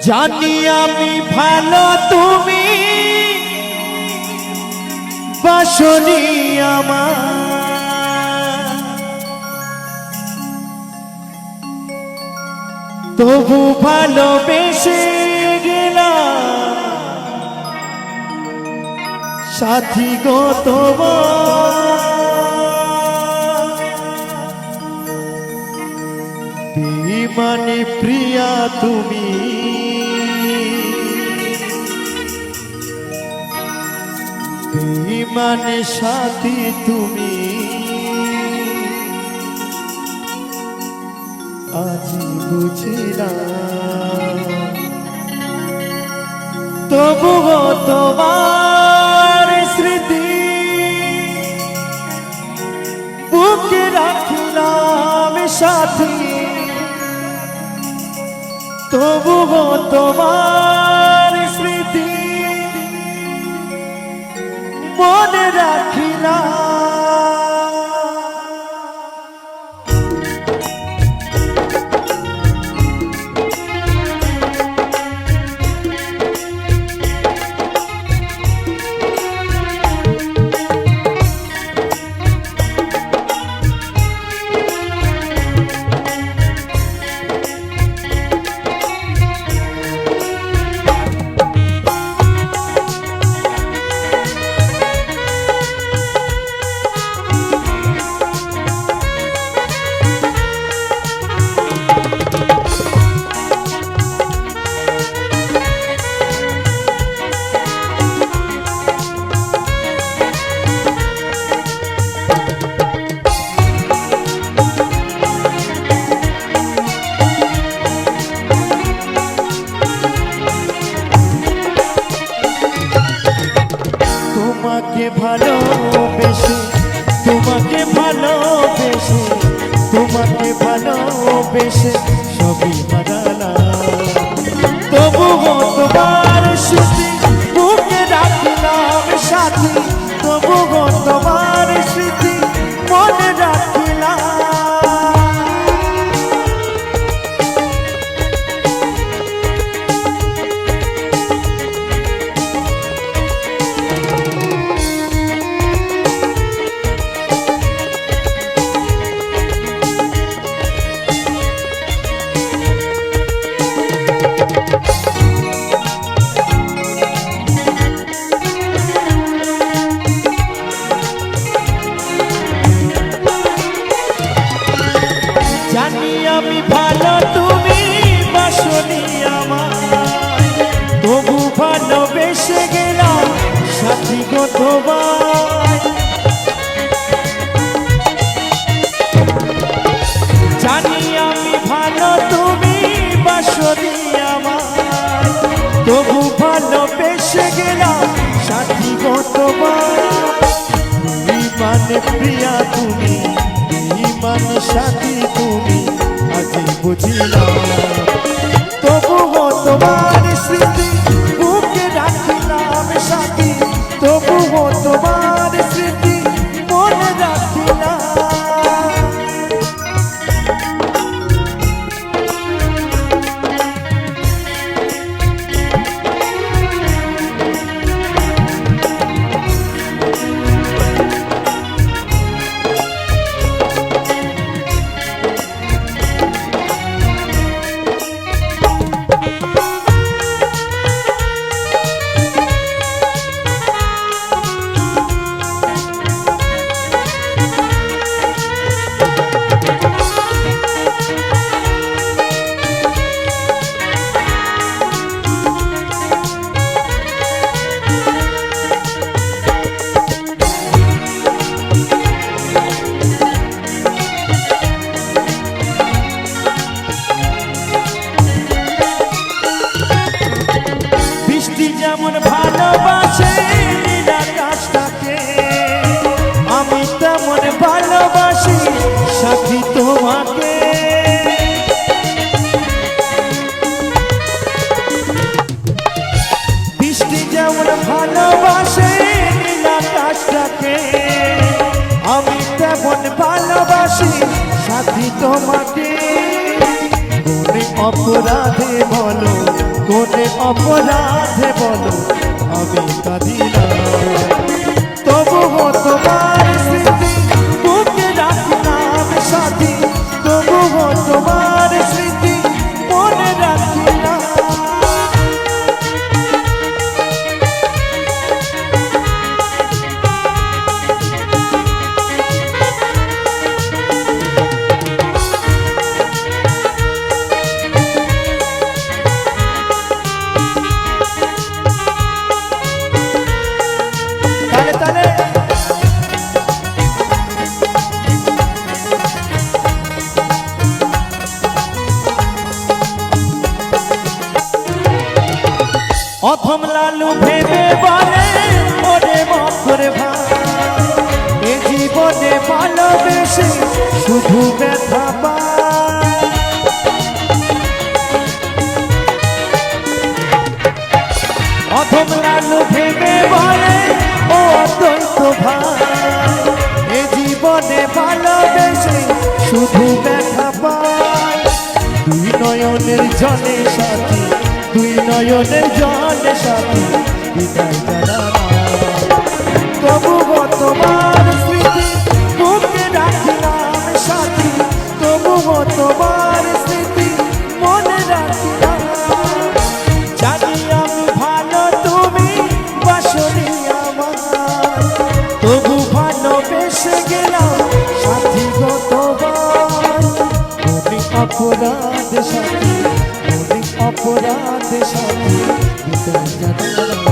জানি আমি ভালো তুমি। বাসনি আমার। তবু ভালোবেসে গেলাম। সাথী গো তোমার। বিমানে প্রিয়া তুমি। বিমানে সাথী তুমি। আজ বুঝিলাম। তবুও তোমার স্মৃতি বুকে রাখলাম সাথী। তবুও তোমার মনে রাখিলাম তোমাকে ভালোবেসে তোমাকে ভালোবেসে তোমাকে ভালোবেসে সবই হারালাম। তবুও তোমার সাথী তুমি আগে বুঝিলাম। স্মৃতি ভালোবাসে আকাশটাকে আমি তেমন ভালোবাসি সাথী তোমাকে। মনে অপরাধে বলো, কোনে অপরাধে বলো, আমি কাঁদি অথম লালু ভেবে বলে, ওরে মকরে ভাই, এ জীবনে ভালোবেসে শুধু ব্যথা অথম লালু ভেবে বলে, ও অদ্বৈত ভাই, এ জীবনে ভালোবেসে শুধু ব্যথা নয়নের জলে সাথী, দুই নয়নের জলে সাথী, বিদায় জানা তবুও তোমার স্মৃতি সাথী তোমার স্মৃতি মনে জানি আমি ভালো, তুমি বাসনি আমার। তবু গেলাম সাথী গো তোমার। অপরাধ সাথী মনে অপরাধ সাথী